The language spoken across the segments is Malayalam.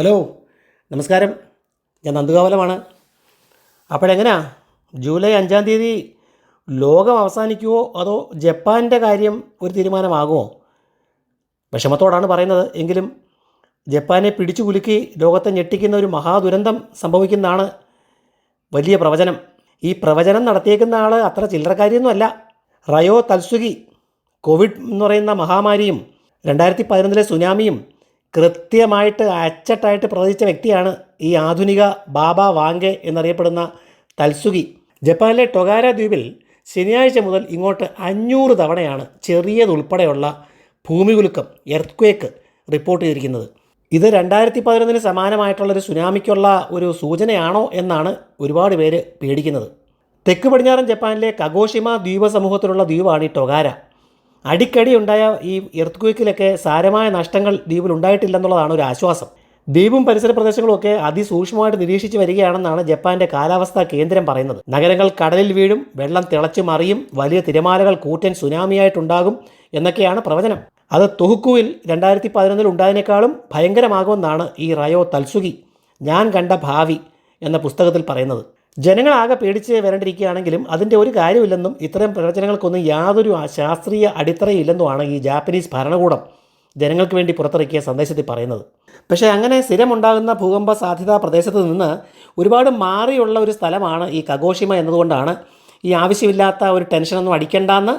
ഹലോ നമസ്കാരം. ഞാൻ നന്ദുകാവലമാണ്. അപ്പോഴെങ്ങനാ ജൂലൈ അഞ്ചാം തീയതി ലോകം അവസാനിക്കുമോ അതോ ജപ്പാന്റെ കാര്യം ഒരു തീരുമാനമാകുമോ? വിഷമത്തോടാണ് പറയുന്നത്. എങ്കിലും ജപ്പാനെ പിടിച്ചു കുലുക്കി ലോകത്തെ ഞെട്ടിക്കുന്ന ഒരു മഹാദുരന്തം സംഭവിക്കുന്നതാണ് വലിയ പ്രവചനം. ഈ പ്രവചനം നടത്തിയേക്കുന്ന ആൾ അത്ര ചില്ലറക്കാരിയൊന്നുമല്ല. റയോ തൽസുഗി കോവിഡ് എന്ന് പറയുന്ന മഹാമാരിയും രണ്ടായിരത്തി പതിനൊന്നിലെ സുനാമിയും കൃത്യമായിട്ട് അച്ചട്ടായിട്ട് പ്രവചിച്ച വ്യക്തിയാണ് ഈ ആധുനിക ബാബ വാങ്കെ എന്നറിയപ്പെടുന്ന തൽസുഗി. ജപ്പാനിലെ ടൊഗാര ദ്വീപിൽ ശനിയാഴ്ച മുതൽ ഇങ്ങോട്ട് അഞ്ഞൂറ് തവണയാണ് ചെറിയതുൾപ്പെടെയുള്ള ഭൂമികുലുക്കം എർത്ത്ക്വേക്ക് റിപ്പോർട്ട് ചെയ്തിരിക്കുന്നത്. ഇത് രണ്ടായിരത്തി പതിനൊന്നിന് സമാനമായിട്ടുള്ളൊരു സുനാമിക്കുള്ള ഒരു സൂചനയാണോ എന്നാണ് ഒരുപാട് പേര് പേടിക്കുന്നത്. തെക്ക് പടിഞ്ഞാറൻ ജപ്പാനിലെ കഗോഷിമ ദ്വീപ സമൂഹത്തിലുള്ള ദ്വീപാണ് ഈ ടൊഗാര അടിക്കടി ഉണ്ടായ ഈ എർത്ത് സാരമായ നഷ്ടങ്ങൾ ദ്വീപിൽ ഉണ്ടായിട്ടില്ലെന്നുള്ളതാണ് ഒരു ആശ്വാസം. ദ്വീപും പരിസര പ്രദേശങ്ങളും ഒക്കെ അതിസൂക്ഷ്മമായിട്ട് നിരീക്ഷിച്ച് വരികയാണെന്നാണ് ജപ്പാന്റെ കാലാവസ്ഥാ കേന്ദ്രം പറയുന്നത്. നഗരങ്ങൾ കടലിൽ വീഴും വെള്ളം തിളച്ചു മറിയും വലിയ തിരമാലകൾ കൂറ്റൻ സുനാമിയായിട്ടുണ്ടാകും എന്നൊക്കെയാണ് പ്രവചനം. അത് തൊഹുക്കുവിൽ രണ്ടായിരത്തി പതിനൊന്നിൽ ഉണ്ടായതിനേക്കാളും ഭയങ്കരമാകുമെന്നാണ് ഈ റയോ തൽസുഗി ഞാൻ കണ്ട ഭാവി എന്ന പുസ്തകത്തിൽ പറയുന്നത്. ജനങ്ങളാകെ പേടിച്ച് വരണ്ടിരിക്കുകയാണെങ്കിലും അതിന്റെ ഒരു കാര്യമില്ലെന്നും ഇത്തരം പ്രവചനങ്ങൾക്കൊന്നും യാതൊരു ശാസ്ത്രീയ അടിത്തറയില്ലെന്നുമാണ് ഈ ജാപ്പനീസ് ഭരണകൂടം ജനങ്ങൾക്ക് വേണ്ടി പുറത്തിറക്കിയ സന്ദേശത്തിൽ പറയുന്നത്. പക്ഷേ അങ്ങനെ സ്ഥിരമുണ്ടാകുന്ന ഭൂകമ്പ സാധ്യതാ പ്രദേശത്ത് നിന്ന് ഒരുപാട് മാറിയുള്ള ഒരു സ്ഥലമാണ് ഈ കഗോഷിമ എന്നതുകൊണ്ടാണ് ഈ ആവശ്യമില്ലാത്ത ഒരു ടെൻഷനൊന്നും അടിക്കണ്ടെന്ന്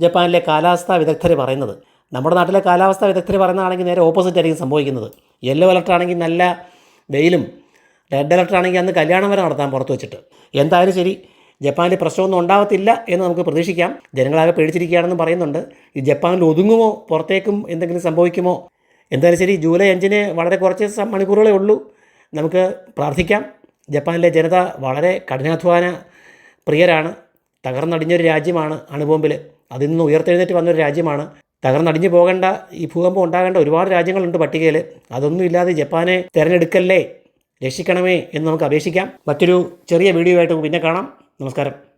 ജപ്പാനിലെ കാലാവസ്ഥാ വിദഗ്ധർ പറയുന്നത്. നമ്മുടെ നാട്ടിലെ കാലാവസ്ഥാ വിദഗ്ധർ പറയുന്നതാണെങ്കിൽ നേരെ ഓപ്പോസിറ്റ് ആയിരിക്കും സംഭവിക്കുന്നത്. യെല്ലോ അലർട്ടാണെങ്കിൽ നല്ല വെയിലും റെഡ് അലർട്ട് ആണെങ്കിൽ അന്ന് കല്യാണം വരെ നടത്താൻ പുറത്ത് വെച്ചിട്ട്. എന്തായാലും ശരി ജപ്പാനിൽ പ്രശ്നമൊന്നും ഉണ്ടാകത്തില്ല എന്ന് നമുക്ക് പ്രതീക്ഷിക്കാം. ജനങ്ങളാകെ പേടിച്ചിരിക്കുകയാണെന്ന് പറയുന്നുണ്ട്. ഈ ജപ്പാനിൽ ഒതുങ്ങുമോ? പുറത്തേക്കും എന്തെങ്കിലും സംഭവിക്കുമോ? എന്തായാലും ശരി ജൂലൈ അഞ്ചിന് വളരെ കുറച്ച് മണിക്കൂറുകളേ ഉള്ളൂ. നമുക്ക് പ്രാർത്ഥിക്കാം. ജപ്പാനിലെ ജനത വളരെ കഠിനാധ്വാന പ്രിയരാണ്. തകർന്നടിഞ്ഞൊരു രാജ്യമാണ് അണുബോംബിൽ. അതിൽ നിന്ന് ഉയർത്തെഴുന്നേറ്റ് വന്നൊരു രാജ്യമാണ്. തകർന്നടിഞ്ഞു പോകേണ്ട ഈ ഭൂകമ്പം ഉണ്ടാകേണ്ട ഒരുപാട് രാജ്യങ്ങളുണ്ട് പട്ടികയിൽ. അതൊന്നും ഇല്ലാതെ ജപ്പാനെ തിരഞ്ഞെടുക്കല്ലേ? രക്ഷിക്കണമേ എന്ന് നമുക്ക് അപേക്ഷിക്കാം. മറ്റൊരു ചെറിയ വീഡിയോ ആയിട്ട് പിന്നെ കാണാം. നമസ്കാരം.